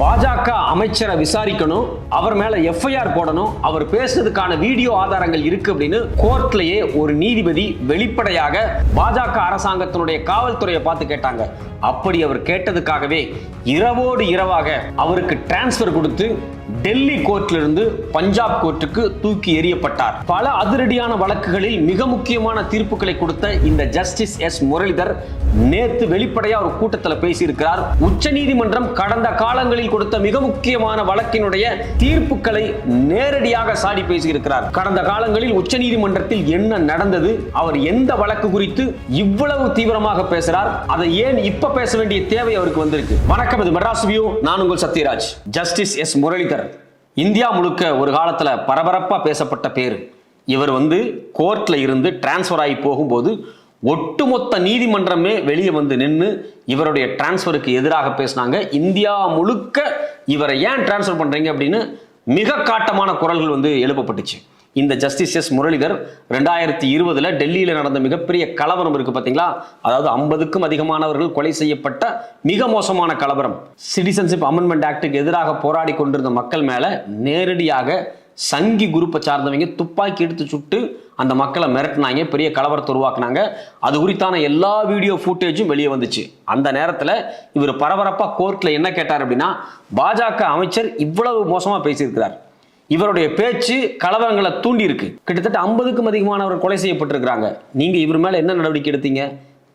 பாஜக அமைச்சரை விசாரிக்கணும் அவர் மேல எஃப்ஐஆர் போடணும் அவர் பேசுறதுக்கான வீடியோ ஆதாரங்கள் இருக்கு அப்படின்னு கோர்ட்லயே ஒரு நீதிபதி வெளிப்படையாக பாஜக அரசாங்கத்தினுடைய காவல்துறையை பார்த்து கேட்டாங்க. அப்படி அவர் கேட்டதுக்காகவே இரவோடு இரவாக அவருக்கு டிரான்ஸ்பர் கொடுத்து டெல்லி கோர்ட்டிலிருந்து இருந்து பஞ்சாப் கோர்ட்டுக்கு தூக்கி எறியப்பட்டார். பல அதிரடியான வழக்குகளில் மிக முக்கியமான தீர்ப்புகளை கொடுத்த இந்த ஜஸ்டிஸ் எஸ் முரளிதர் நேத்து வெளிப்படையா ஒரு கூட்டத்தில் பேசியிருக்கிறார். உச்ச நீதிமன்றம் கடந்த காலங்களில் கொடுத்த மிக முக்கியமான வழக்கினுடைய தீர்ப்புகளை நேரடியாக சாடி பேசியிருக்கிறார். கடந்த காலங்களில் உச்ச நீதிமன்றத்தில் என்ன நடந்தது அவர் எந்த வழக்கு குறித்து இவ்வளவு தீவிரமாக பேசுறார் அதை ஏன் இப்ப பேச வேண்டிய தேவை அவருக்கு வந்திருக்கு. வணக்கம் இது மெட்ராஸ் வியூ. நான் உங்கள் Sathyaraj. Justice S Muralidhar. India முழுக்க ஒரு காலத்தில் பரபரப்பாக பேசப்பட்ட பேர். இவர் வந்து கோர்ட்டில் இருந்து டிரான்ஸ்ஃபர் ஆகி போகும்போது ஒட்டுமொத்த நீதிமன்றமே வெளியே வந்து நின்று இவருடைய டிரான்ஸ்ஃபருக்கு எதிராக பேசினாங்க. இந்தியா முழுக்க இவரை ஏன் டிரான்ஸ்ஃபர் பண்ணுறீங்க அப்படின்னு மிக காட்டமான குரல்கள் வந்து எழுப்பப்பட்டுச்சு. இந்த ஜஸ்டிஸ் எஸ் முரளிதர் ரெண்டாயிரத்தி இருபதுல டெல்லியில் நடந்த மிகப்பெரிய கலவரம் இருக்கு பார்த்தீங்களா அதாவது ஐம்பதுக்கும் அதிகமானவர்கள் கொலை செய்யப்பட்ட மிக மோசமான கலவரம். சிட்டிசன்ஷிப் அமெண்ட்மெண்ட் ஆக்டுக்கு எதிராக போராடி கொண்டிருந்த மக்கள் மேலே நேரடியாக சங்கி குரூப்பை சார்ந்தவங்க துப்பாக்கி எடுத்து சுட்டு அந்த மக்களை மிரட்டினாங்க பெரிய கலவரத்தை உருவாக்குனாங்க. அது குறித்தான எல்லா வீடியோ ஃபுட்டேஜும் வெளியே வந்துச்சு. அந்த நேரத்தில் இவர் பரபரப்பாக கோர்ட்டில் என்ன கேட்டார் அப்படின்னா பாஜக அமைச்சர் இவ்வளவு மோசமாக பேசியிருக்கிறார். இவருடைய பேச்சு கலவரங்களை தூண்டி இருக்கு கிட்டத்தட்ட ஐம்பதுக்கும் அதிகமானவர் கொலை செய்யப்பட்டிருக்கிறாங்க. நீங்க இவர் மேல என்ன நடவடிக்கை எடுத்தீங்க?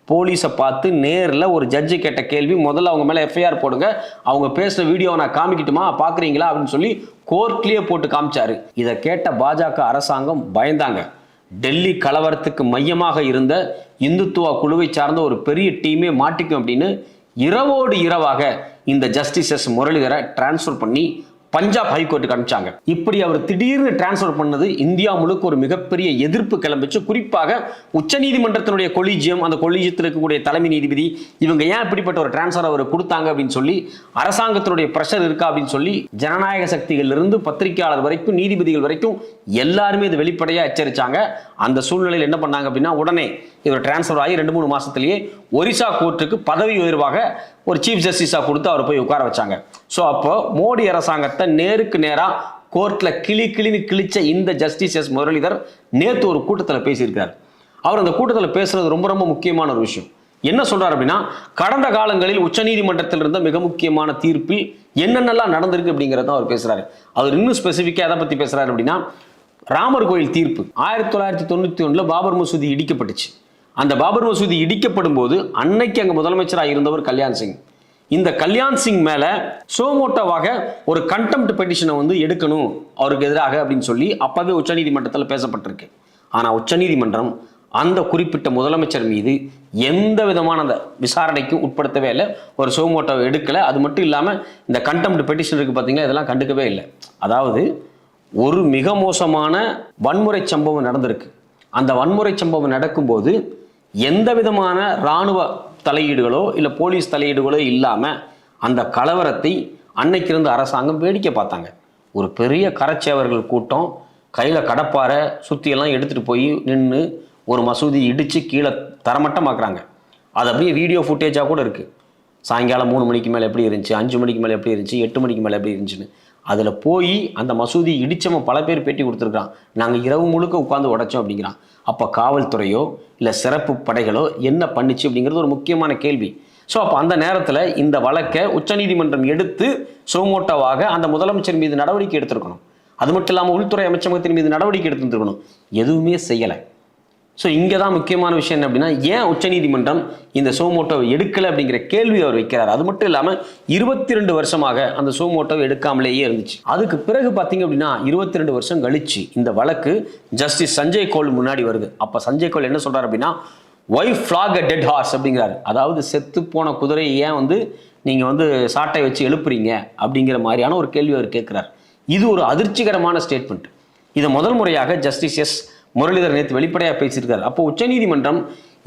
போலீஸை பார்த்து நேரில் ஒரு ஜட்ஜு கேட்ட கேள்வி முதல்ல அவங்க மேலே எஃப்ஐஆர் போடுங்க. அவங்க பேசுகிற வீடியோவை நான் காமிக்கட்டுமா? பார்க்குறீங்களா அப்படின்னு சொல்லி கோர்ட்லேயே போட்டு காமிச்சாரு. இதை கேட்ட பாஜக அரசாங்கம் பயந்தாங்க. டெல்லி கலவரத்துக்கு மையமாக இருந்த இந்துத்துவா குழுவை சார்ந்த ஒரு பெரிய டீமே மாட்டிக்கும் அப்படின்னு இரவோடு இரவாக இந்த ஜஸ்டிசஸ் முரளிதரை டிரான்ஸ்ஃபர் பண்ணி பஞ்சாப் ஹைகோர்ட்டுக்கு அனுப்பிச்சாங்க. இப்படி அவர் திடீர்னு டிரான்ஸ்ஃபர் பண்ணது இந்தியா முழுக்க ஒரு மிகப்பெரிய எதிர்ப்பு கிளம்பிச்சு குறிப்பாக உச்சநீதிமன்றத்தினுடைய கொலீஜியம் அந்த கொலீஜியத்தில் இருக்கக்கூடிய தலைமை நீதிபதி இவங்க ஏன் இப்படிப்பட்ட ஒரு டிரான்ஸ்ஃபர் அவர் கொடுத்தாங்க அப்படின்னு சொல்லி அரசாங்கத்தினுடைய ப்ரெஷர் இருக்கா அப்படின்னு சொல்லி ஜனநாயக சக்திகளிலிருந்து பத்திரிகையாளர் வரைக்கும் நீதிபதிகள் வரைக்கும் எல்லாருமே இது வெளிப்படையாக எச்சரிச்சாங்க. அந்த சூழ்நிலையில் என்ன பண்ணாங்க அப்படின்னா உடனே இவர் டிரான்ஸ்ஃபர் ஆகி ரெண்டு மூணு மாசத்திலேயே ஒரிசா கோர்ட்டுக்கு பதவி உயர்வாக ஒரு சீஃப் ஜஸ்டிஸாக கொடுத்து அவர் போய் உட்கார வச்சாங்க. ஸோ அப்போ மோடி அரசாங்கத்தை நேருக்கு நேராக கோர்ட்டில் கிளி கிளின்னு கிழிச்ச இந்த ஜஸ்டிஸ் எஸ் முரளிதர் நேற்று ஒரு கூட்டத்தில் பேசியிருக்கார். அவர் அந்த கூட்டத்தில் பேசுறது ரொம்ப ரொம்ப முக்கியமான ஒரு விஷயம். என்ன சொல்றாரு அப்படின்னா கடந்த காலங்களில் உச்சநீதிமன்றத்தில் இருந்த மிக முக்கியமான தீர்ப்பில் என்னென்னலாம் நடந்திருக்கு அப்படிங்கிறத அவர் பேசுறாரு. அவர் இன்னும் ஸ்பெசிஃபிக்காக எதை பற்றி பேசுறாரு அப்படின்னா ராமர் கோயில் தீர்ப்பு. ஆயிரத்தி தொள்ளாயிரத்தி தொண்ணூற்றி ஒன்றில் பாபர் மசூதி இடிக்கப்பட்டுச்சு. அந்த பாபர் மசூதி இடிக்கப்படும் போது அன்னைக்கு அங்கே முதலமைச்சராக இருந்தவர் கல்யாண் சிங். இந்த கல்யாண் சிங் மேல சோமோட்டோவாக ஒரு கண்டெம்ட் பெட்டிஷனை வந்து எடுக்கணும் அவருக்கு எதிராக அப்படின்னு சொல்லி அப்பவே உச்சநீதிமன்றத்தில் பேசப்பட்டிருக்கு. ஆனால் உச்சநீதிமன்றம் அந்த குறிப்பிட்ட முதலமைச்சர் மீது எந்த விதமான அந்த விசாரணைக்கும் உட்படுத்தவே இல்லை ஒரு சோமோட்டோவை எடுக்கலை. அது மட்டும் இல்லாமல் இந்த கண்டெம்ட் பெட்டிஷன் இருக்குது பார்த்தீங்களா இதெல்லாம் கண்டுக்கவே இல்லை. அதாவது ஒரு மிக மோசமான வன்முறை சம்பவம் நடந்திருக்கு. அந்த வன்முறை சம்பவம் நடக்கும்போது எந்த விதமான இராணுவ தலையீடுகளோ இல்லை போலீஸ் தலையீடுகளோ இல்லாமல் அந்த கலவரத்தை அன்னைக்கு இருந்து அரசாங்கம் வேடிக்கை பார்த்தாங்க. ஒரு பெரிய கரச்சேவர்கள் கூட்டம் கையில் கடப்பாரை சுற்றியெல்லாம் எடுத்துகிட்டு போய் நின்று ஒரு மசூதி இடித்து கீழே தரமட்டமாக்குறாங்க. அது அப்படியே வீடியோ ஃபுட்டேஜாக கூட இருக்குது சாயங்காலம் மூணு மணிக்கு மேலே எப்படி இருந்துச்சு அஞ்சு மணிக்கு மேலே எப்படி இருந்துச்சு எட்டு மணிக்கு மேலே எப்படி இருந்துச்சுன்னு. அதில் போய் அந்த மசூதி இடித்தவன் பல பேர் பேட்டி கொடுத்துருக்கான் நாங்கள் இரவு முழுக்க உட்காந்து உடைச்சோம் அப்படிங்கிறான். அப்போ காவல்துறையோ இல்லை சிறப்பு படைகளோ என்ன பண்ணுச்சு அப்படிங்கிறது ஒரு முக்கியமான கேள்வி. ஸோ அப்போ அந்த நேரத்தில் இந்த வழக்கை உச்சநீதிமன்றம் எடுத்து சோமோட்டோவாக அந்த முதலமைச்சர் மீது நடவடிக்கை எடுத்திருக்கணும். அது மட்டும் இல்லாமல் உள்துறை அமைச்சகத்தின் மீது நடவடிக்கை எடுத்துருக்கணும் எதுவுமே செய்யலை. ஸோ இங்கே தான் முக்கியமான விஷயம் என்ன அப்படின்னா ஏன் உச்சநீதிமன்றம் இந்த சோமோட்டோவை எடுக்கலை அப்படிங்கிற கேள்வி அவர் வைக்கிறார்? அது மட்டும் இல்லாமல் இருபத்தி ரெண்டு வருஷமாக அந்த சோமோட்டோவை எடுக்காமலேயே இருந்துச்சு. அதுக்கு பிறகு பார்த்தீங்க அப்படின்னா இருபத்தி ரெண்டு வருஷம் கழிச்சு இந்த வழக்கு ஜஸ்டிஸ் சஞ்சய் கோல் முன்னாடி வருது. அப்போ சஞ்சய் கோல் என்ன சொல்கிறார் அப்படின்னா why flog a dead horse அப்படிங்கிறாரு. அதாவது செத்து போன குதிரையை ஏன் வந்து நீங்கள் வந்து சாட்டை வச்சு எழுப்புறீங்க? அப்படிங்கிற மாதிரியான ஒரு கேள்வி அவர் கேட்குறார். இது ஒரு அதிர்ச்சிகரமான ஸ்டேட்மெண்ட் இதை முதல் முறையாக ஜஸ்டிஸ் எஸ் முரளிதர் நேற்று வெளிப்படையாக பேசியிருக்கார். அப்போ உச்சநீதிமன்றம்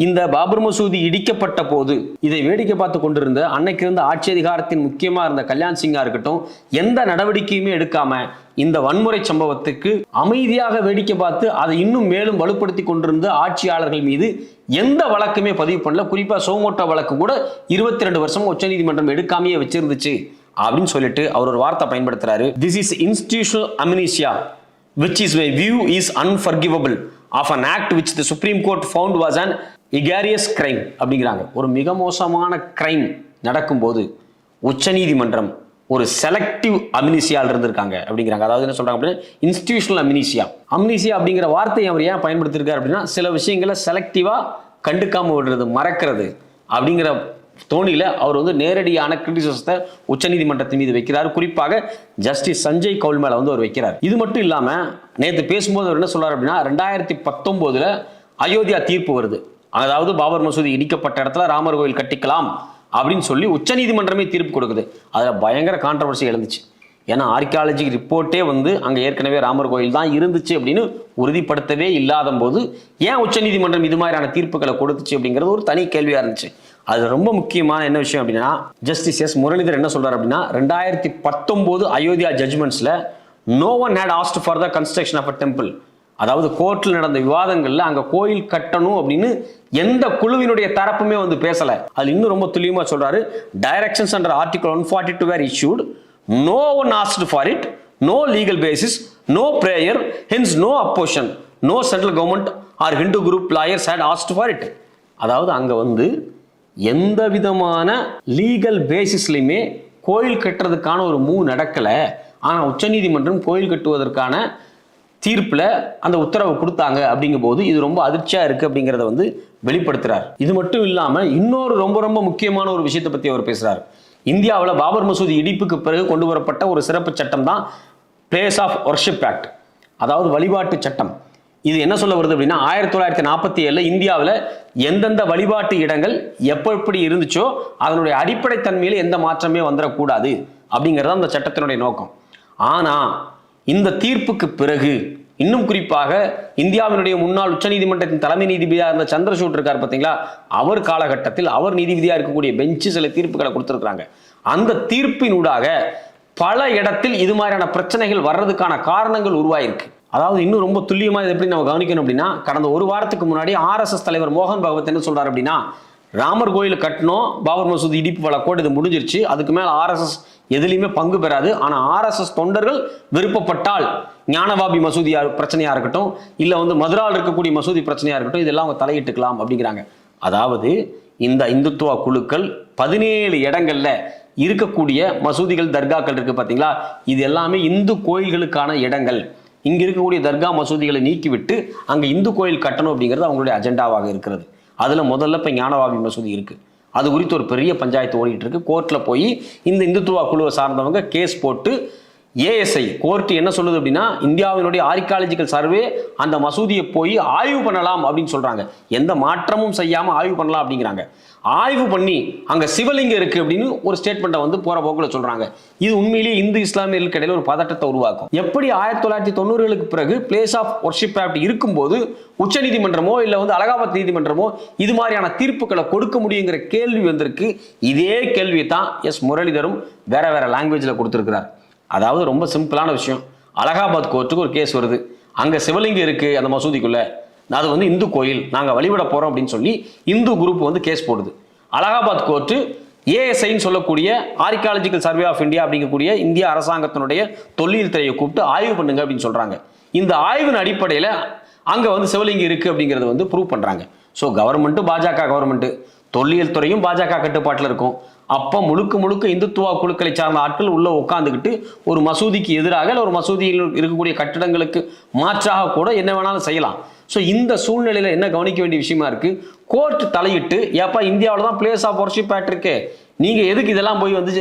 இந்த பாபர் மசூதி இடிக்கப்பட்ட போது இதை வேடிக்கை பார்த்து கொண்டிருந்த அன்னைக்கு இருந்த ஆட்சி அதிகாரத்தின் முக்கியமா இருந்த கல்யாண் சிங்கா இருக்கட்டும் எந்த நடவடிக்கையுமே எடுக்காம இந்த வன்முறை சம்பவத்துக்கு அமைதியாக வேடிக்கை பார்த்து அதை இன்னும் மேலும் வலுப்படுத்தி கொண்டிருந்த ஆட்சியாளர்கள் மீது எந்த வழக்குமே பதிவு பண்ணல. குறிப்பா சோமோட்டோ வழக்கு கூட இருபத்தி ரெண்டு வருஷம் உச்சநீதிமன்றம் எடுக்காமையே வச்சிருந்துச்சு அப்படின்னு சொல்லிட்டு அவர் ஒரு வார்த்தை பயன்படுத்துறாரு. This is institutional amnesia which is my view is unforgivable of an act which the Supreme Court found was an egregious crime அப்படிங்கிறாங்க. ஒரு மிக மோசமான கிரைம் நடக்கும்போது உச்சநீதிமன்றம் ஒரு செலக்டிவ் அமினிசியால் இருந்திருக்காங்க அப்படிங்கிறாங்க. அதாவது என்ன சொல்றாங்க அப்படின்னா இன்ஸ்டிடியூஷனல் அமினிசியா அமினிசியா அப்படிங்கிற வார்த்தையை அவர் ஏன் பயன்படுத்திருக்காரு அப்படின்னா சில விஷயங்களை செலக்டிவா கண்டுக்காம விடுறது மறக்கிறது அப்படிங்கிற தோனியில் அவர் வந்து நேரடியான கிரிட்டிசிசத்தை உச்சநீதிமன்றத்தின் மீது வைக்கிறார். குறிப்பாக ஜஸ்டிஸ் சஞ்சய் கவுல் மேலே வந்து அவர் வைக்கிறார். இது மட்டும் இல்லாமல் நேற்று பேசும்போது அவர் என்ன சொல்றார் அப்படின்னா ரெண்டாயிரத்தி பத்தொம்போதில் அயோத்தியா தீர்ப்பு வருது. அதாவது பாபர் மசூதி இடிக்கப்பட்ட இடத்துல ராமர் கோயில் கட்டிக்கலாம் அப்படின்னு சொல்லி உச்சநீதிமன்றமே தீர்ப்பு கொடுக்குது. அதில் பயங்கர கான்ட்ரவர்சி எழுந்துச்சு. ஏன்னா ஆர்கியாலஜி ரிப்போர்ட்டே வந்து அங்கே ஏற்கனவே ராமர் கோயில் தான் இருந்துச்சு அப்படின்னு உறுதிப்படுத்தவே இல்லாத போது ஏன் உச்சநீதிமன்றம் இது மாதிரியான தீர்ப்புகளை கொடுத்துச்சு அப்படிங்கிறது ஒரு தனி கேள்வியாக இருந்துச்சு. அது ரொம்ப முக்கியமான என்ன விஷயம் அப்படின்னா ஜஸ்டிஸ் எஸ் முரளிதர் என்ன சொல்றாரு அப்படின்னா ரெண்டாயிரத்தி பத்தொன்பது Ayodhya ஜட்ஜ்மெண்ட்ஸ்ல no one had asked for the construction of a temple அதாவது கோர்ட்டில் நடந்த விவாதங்களில் அங்கே கோயில் கட்டணும் அப்படின்னு எந்த குழுவினுடைய தரப்புமே வந்து பேசலை. அது இன்னும் ரொம்ப துல்லியமாக சொல்கிறாரு directions under article one forty two where issued no one asked for it no legal basis no prayer hence no opposition no central government or Hindu group lawyers had asked for it அதாவது அங்கே வந்து எந்த விதமான legal பேசிஸ்லையுமே கோயில் கட்டுறதுக்கான ஒரு move நடக்கலை. ஆனால் உச்சநீதிமன்றம் கோயில் கட்டுவதற்கான தீர்ப்பில் அந்த உத்தரவு கொடுத்தாங்க அப்படிங்கும்போது இது ரொம்ப அதிர்ச்சியாக இருக்குது அப்படிங்கிறத வந்து வெளிப்படுத்துகிறார் இது மட்டும் இல்லாமல் இன்னொரு ரொம்ப ரொம்ப முக்கியமான ஒரு விஷயத்தை பற்றி அவர் பேசுகிறார் இந்தியாவில் பாபர் மசூதி இடிப்புக்கு பிறகு கொண்டு வரப்பட்ட ஒரு சிறப்பு சட்டம் தான் பிளேஸ் ஆஃப் ஒர்ஷிப் ஆக்ட் அதாவது வழிபாட்டு சட்டம். இது என்ன சொல்ல வருது அப்படின்னா ஆயிரத்தி தொள்ளாயிரத்தி நாற்பத்தி ஏழில் இந்தியாவில் எந்தெந்த வழிபாட்டு இடங்கள் எப்போ எப்படி இருந்துச்சோ அதனுடைய அடிப்படை தன்மையில் எந்த மாற்றமே வந்துடக்கூடாது அப்படிங்கிறது அந்த சட்டத்தினுடைய நோக்கம். ஆனால் இந்த தீர்ப்புக்கு பிறகு இன்னும் குறிப்பாக இந்தியாவினுடைய முன்னாள் உச்சநீதிமன்றத்தின் தலைமை நீதிபதியாக இருந்த சந்திரசூட் இருக்கார் பார்த்தீங்களா அவர் காலகட்டத்தில் அவர் நீதிபதியாக இருக்கக்கூடிய பெஞ்சு சில தீர்ப்புகளை கொடுத்துருக்குறாங்க. அந்த தீர்ப்பினூடாக பல இடத்தில் இது மாதிரியான பிரச்சனைகள் வர்றதுக்கான காரணங்கள் உருவாயிருக்கு. அதாவது இன்னும் ரொம்ப துல்லியமாக இதை எப்படி நம்ம கவனிக்கணும் அப்படின்னா கடந்த ஒரு வாரத்துக்கு முன்னாடி ஆர்எஸ்எஸ் தலைவர் மோகன் பகவத் என்ன சொல்கிறார் அப்படின்னா ராமர் கோயில் கட்டணும் பாபர் மசூதி இடிப்பு வழக்கோடு இது முடிஞ்சிருச்சு அதுக்கு மேலே ஆர்எஸ்எஸ் எதுலேயுமே பங்கு பெறாது. ஆனால் ஆர்எஸ்எஸ் தொண்டர்கள் விருப்பப்பட்டால் ஞானவாபி மசூதியா பிரச்சனையாக இருக்கட்டும் இல்லை வந்து மதுராவில் இருக்கக்கூடிய மசூதி பிரச்சனையாக இருக்கட்டும் இதெல்லாம் அவங்க தலையிட்டுக்கலாம் அப்படிங்கிறாங்க. அதாவது இந்த இந்துத்துவ குழுக்கள் பதினேழு இடங்கள்ல இருக்கக்கூடிய மசூதிகள் தர்காக்கள் இருக்குது பார்த்தீங்களா இது எல்லாமே இந்து கோயில்களுக்கான இடங்கள். இங்கே இருக்கக்கூடிய தர்கா மசூதிகளை நீக்கிவிட்டு அங்கே இந்து கோயில் கட்டணும் அப்படிங்கிறது அவங்களுடைய அஜெண்டாவாக இருக்கிறது. அதில் முதல்ல இப்போ ஞானவாபி மசூதி இருக்கு. அது குறித்து ஒரு பெரிய பஞ்சாயத்து ஓடிட்டு இருக்கு. கோர்ட்டில் போய் இந்த இந்துத்துவா குழுவை சார்ந்தவங்க கேஸ் போட்டு ஏஎஸ்ஐ கோர்ட் என்ன சொல்லுது அப்படின்னா இந்தியாவினுடைய ஆர்கியாலஜிக்கல் சர்வே அந்த மசூதியை போய் ஆய்வு பண்ணலாம் அப்படின்னு சொல்றாங்க. எந்த மாற்றமும் செய்யாம ஆய்வு பண்ணலாம் அப்படிங்கிறாங்க. ஆய்வு பண்ணி அங்க சிவலிங்கம் இருக்கு அப்படின்னு ஒரு ஸ்டேட்மெண்ட்டை வந்து போற போக்குல சொல்றாங்க. இது உண்மையிலேயே இந்து இஸ்லாமியர்களுக்கு இடையில ஒரு பதட்டத்தை உருவாக்கும். எப்படி ஆயிரத்தி தொள்ளாயிரத்தி தொண்ணூறுகளுக்கு பிறகு பிளேஸ் ஆஃப் ஒர்ஷிப் ஆக்ட் இருக்கும்போது உச்சநீதிமன்றமோ இல்ல வந்து அலகாபாத் நீதிமன்றமோ இது மாதிரியான தீர்ப்புகளை கொடுக்க முடியுங்கிற கேள்வி வந்திருக்கு. இதே கேள்வி தான் எஸ் முரளிதரும் வேற வேற லாங்குவேஜ்ல கொடுத்திருக்கிறார். அதாவது ரொம்ப சிம்பிளான விஷயம். அலகாபாத் கோர்ட்டுக்கு ஒரு கேஸ் வருது. அங்கே சிவலிங்கம் இருக்குது அந்த மசூதிக்குள்ளே. அது வந்து இந்து கோயில். நாங்கள் வழிபட போகிறோம் அப்படின்னு சொல்லி இந்து குரூப் வந்து கேஸ் போடுது. அலகாபாத் கோர்ட்டு ஏஎஸ்ஐன்னு சொல்லக்கூடிய ஆர்கியாலஜிக்கல் சர்வே ஆஃப் இந்தியா அப்படிங்கக்கூடிய இந்திய அரசாங்கத்தினுடைய தொல்லியல் துறையை கூப்பிட்டு ஆய்வு பண்ணுங்க அப்படின்னு சொல்கிறாங்க இந்த ஆய்வின் அடிப்படையில் அங்கே வந்து சிவலிங்கம் இருக்குது அப்படிங்கிறத வந்து ப்ரூவ் பண்ணுறாங்க ஸோ கவர்மெண்ட்டு பாஜக கவர்மெண்ட்டு தொல்லியல் துறையும் பாஜக கட்டுப்பாட்டில் இருக்கும். அப்போ முழுக்க முழுக்க இந்துத்துவா குழுக்களை சார்ந்த ஆட்கள் உள்ளே உட்காந்துக்கிட்டு ஒரு மசூதிக்கு எதிராக இல்லை ஒரு மசூதியில் இருக்கக்கூடிய கட்டிடங்களுக்கு மாற்றாக கூட என்ன வேணாலும் செய்யலாம். ஸோ இந்த சூழ்நிலையில் என்ன கவனிக்க வேண்டிய விஷயமா இருக்குது கோர்ட் தலையிட்டு ஏப்பா இந்தியாவில் தான் பிளேஸ் ஆஃப் ஒர்ஷிப் ஆக்ட் இருக்கு. எதுக்கு இதெல்லாம் போய் வந்து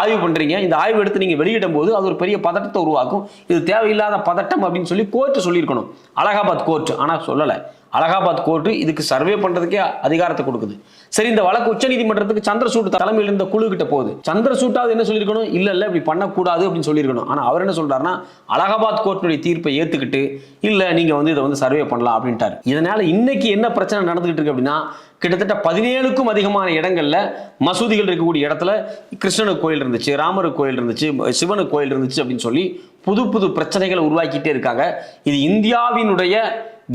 ஆய்வு பண்ணுறீங்க இந்த ஆய்வு எடுத்து நீங்கள் வெளியிடும் போது அது ஒரு பெரிய பதட்டத்தை உருவாக்கும். இது தேவையில்லாத பதட்டம் அப்படின்னு சொல்லி கோர்ட்டு சொல்லியிருக்கணும். அலகாபாத் கோர்ட் ஆனால் சொல்லலை. அலகாபாத் கோர்ட்டு இதுக்கு சர்வே பண்றதுக்கே அதிகாரத்தை கொடுக்குது. சரி இந்த வழக்கு உச்சநீதிமன்றத்துக்கு சந்திரசூட் தலைமையில் இருந்த குழு கிட்ட போகுது. சந்திரசூட்டாவது என்ன சொல்லியிருக்கணும்? இல்ல இல்ல இப்படி பண்ணக்கூடாது அப்படின்னு சொல்லியிருக்கணும். ஆனா அவர் என்ன சொல்றாருன்னா அலகாபாத் கோர்ட்டுடைய தீர்ப்பை ஏத்துக்கிட்டு இல்ல நீங்க வந்து இதை வந்து சர்வே பண்ணலாம் அப்படின்ட்டாரு. இதனால இன்னைக்கு என்ன பிரச்சனை நடந்துகிட்டு இருக்கு அப்படின்னா கிட்டத்தட்ட பதினேழுக்கும் அதிகமான இடங்கள்ல மசூதிகள் இருக்கக்கூடிய இடத்துல கிருஷ்ணனுக்கு கோயில் இருந்துச்சு ராமருக்கு கோயில் இருந்துச்சு சிவனுக்கு கோயில் இருந்துச்சு அப்படின்னு சொல்லி புது புது பிரச்சனைகளை உருவாக்கிட்டே இருக்காங்க. இது இந்தியாவினுடைய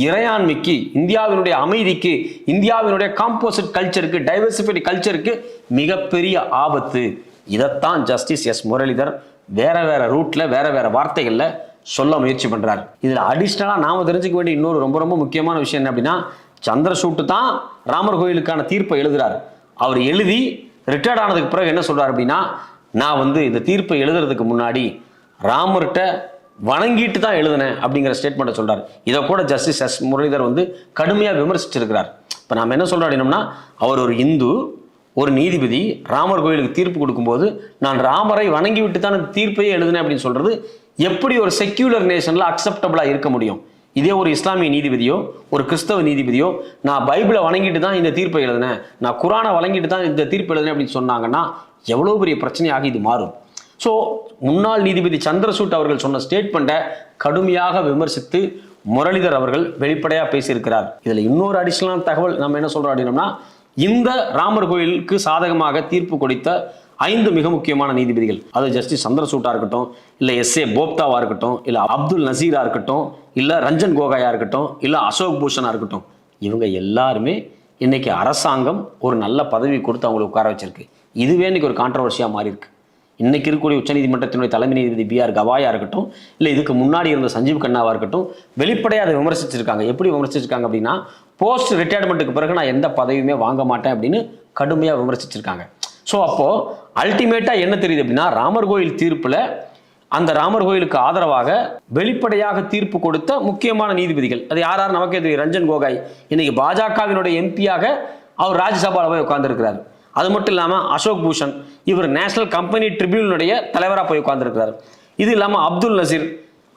இறையாண்மைக்கு இந்தியாவினுடைய அமைதிக்கு இந்தியாவினுடைய காம்போசிட் கல்ச்சருக்கு டைவர்சிஃபைடு கல்ச்சருக்கு மிகப்பெரிய ஆபத்து. இதைத்தான் ஜஸ்டிஸ் எஸ் முரளிதர் வேற வேற ரூட்ல வேற வேற வார்த்தைகளில் சொல்ல முயற்சி பண்ணுறாரு இதில் அடிஷ்னலாக நாம தெரிஞ்சுக்க வேண்டிய இன்னொரு ரொம்ப ரொம்ப முக்கியமான விஷயம் என்ன அப்படின்னா சந்திரசூட்டு தான் ராமர் கோயிலுக்கான தீர்ப்பை எழுதுறாரு. அவர் எழுதி ரிட்டையர்ட் ஆனதுக்கு பிறகு என்ன சொல்கிறார் அப்படின்னா நான் வந்து இந்த தீர்ப்பை எழுதுறதுக்கு முன்னாடி ராமர்கிட்ட வணங்கிட்டு தான் எழுதினேன் அப்படிங்கிற ஸ்டேட்மெண்ட்டை சொல்கிறார் இதை கூட ஜஸ்டிஸ் எஸ் முரளிதர் வந்து கடுமையாக விமர்சிச்சிருக்கிறார். இப்போ நாம் என்ன சொல்கிறோம் அப்படின்னம்னா அவர் ஒரு இந்து ஒரு நீதிபதி ராமர் கோயிலுக்கு தீர்ப்பு கொடுக்கும்போது நான் ராமரை வணங்கி விட்டு தான் தீர்ப்பையே எழுதினேன் அப்படின்னு சொல்கிறது எப்படி ஒரு செக்யூலர் நேஷனில் அக்செப்டபுளாக இருக்க முடியும்? இதே ஒரு இஸ்லாமிய நீதிபதியோ ஒரு கிறிஸ்தவ நீதிபதியோ நான் பைபிளை வணங்கிட்டு தான் இந்த தீர்ப்பை எழுதினேன். நான் குரானை வழங்கிட்டு தான் இந்த தீர்ப்பு எழுதினேன் அப்படின்னு சொன்னாங்கன்னா எவ்வளோ பெரிய பிரச்சனையாக இது மாறும்? ஸோ முன்னாள் நீதிபதி சந்திரசூட் அவர்கள் சொன்ன ஸ்டேட்மெண்ட்டை கடுமையாக விமர்சித்து முரளிதர் அவர்கள் வெளிப்படையாக பேசியிருக்கிறார். இதில் இன்னொரு அடிஷ்னலான தகவல் நம்ம என்ன சொல்கிறோம் அப்படின்னம்னா இந்த ராமர் கோயிலுக்கு சாதகமாக தீர்ப்பு கொடுத்த ஐந்து மிக முக்கியமான நீதிபதிகள். அது ஜஸ்டிஸ் சந்திரசூட்டாக இருக்கட்டும் இல்லை எஸ் ஏ போப்தாவாக இருக்கட்டும் இல்லை அப்துல் நசீராக இருக்கட்டும் இல்லை ரஞ்சன் கோகாயாக இருக்கட்டும் இல்லை அசோக் பூஷனாக இருக்கட்டும். இவங்க எல்லாருமே இன்னைக்கு அரசாங்கம் ஒரு நல்ல பதவி கொடுத்து அவங்களுக்கு உட்கார வச்சிருக்கு. இதுவே இன்னைக்கு ஒரு கான்ட்ரவர்சியாக மாறி இருக்கு இன்றைக்கி இருக்கக்கூடிய உச்சநீதிமன்றத்தினுடைய தலைமை நீதிபதி பி ஆர் கவாயாக இருக்கட்டும் இல்லை இதுக்கு முன்னாடி இருந்த சஞ்சீவ் கண்ணாவாக இருக்கட்டும் வெளிப்படையாக அதை விமர்சிச்சிருக்காங்க. எப்படி விமர்சிச்சிருக்காங்க அப்படின்னா போஸ்ட் ரிட்டையர்மெண்ட்டுக்கு பிறகு நான் எந்த பதவியுமே வாங்க மாட்டேன் அப்படின்னு கடுமையாக விமர்சிச்சிருக்காங்க. ஸோ அப்போது அல்டிமேட்டாக என்ன தெரியுது அப்படின்னா ராமர் கோயில் தீர்ப்பில் அந்த ராமர் கோயிலுக்கு ஆதரவாக வெளிப்படையாக தீர்ப்பு கொடுத்த முக்கியமான நீதிபதிகள். அது யார் யார்? நமக்கே தெரியும். ரஞ்சன் கோகாய். இன்னைக்கு பாஜகவினுடைய எம்பியாக அவர் ராஜ்யசபாவில் போய் உட்கார்ந்துருக்கிறார். அது மட்டும் இல்லாமல் அசோக் பூஷன் இவர் நேஷனல் கம்பெனி ட்ரிபியூனுடைய தலைவராக போய் உட்காந்துருக்கிறார் இது இல்லாமல் அப்துல் நசீர்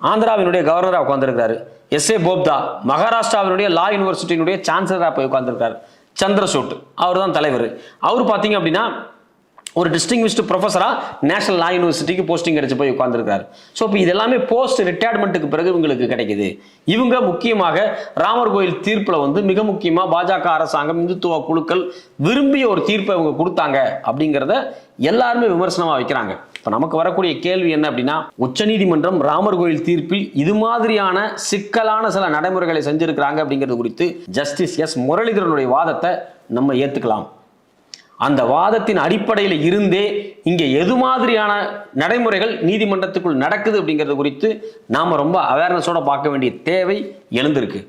ஆந்திராவினுடைய கவர்னராக உட்காந்துருக்கிறாரு எஸ் ஏ போப்தா மகாராஷ்டிராவினுடைய லா யூனிவர்சிட்டியினுடைய சான்சலராக போய் உட்கார்ந்திருக்காரு சந்திரசூட் அவர் தான் தலைவர். அவர் பார்த்தீங்க அப்படின்னா ஒரு டிஸ்டிங்விஷ்டு ப்ரொஃபஸராக நேஷனல் லா யூனிவர்சிட்டிக்கு போஸ்டிங் கிடைச்சு போய் உட்காந்துருக்காரு ஸோ இப்போ இது எல்லாமே போஸ்ட் ரிட்டையர்மெண்ட்டுக்கு பிறகு இவங்களுக்கு கிடைக்குது. இவங்க முக்கியமாக ராமர் கோயில் தீர்ப்பில் வந்து மிக முக்கியமாக பாஜக அரசாங்கம் இந்துத்துவ குழுக்கள் விரும்பிய ஒரு தீர்ப்பை இவங்க கொடுத்தாங்க அப்படிங்கிறத எல்லாருமே விமர்சனமாக வைக்கிறாங்க. இப்போ நமக்கு வரக்கூடிய கேள்வி என்ன அப்படின்னா உச்சநீதிமன்றம் ராமர் கோயில் தீர்ப்பில் இது மாதிரியான சிக்கலான சில நடைமுறைகளை செஞ்சிருக்கிறாங்க அப்படிங்கிறது குறித்து ஜஸ்டிஸ் எஸ் முரளிதரனுடைய வாதத்தை நம்ம ஏற்றுக்கலாம் அந்த வாதத்தின் அடிப்படையில் இருந்தே இங்கே எது மாதிரியான நடைமுறைகள் நீதிமன்றத்துக்குள் நடக்குது அப்படிங்கிறது குறித்து நாம் ரொம்ப அவேர்னஸோட பார்க்க வேண்டிய தேவை எழுந்திருக்கு.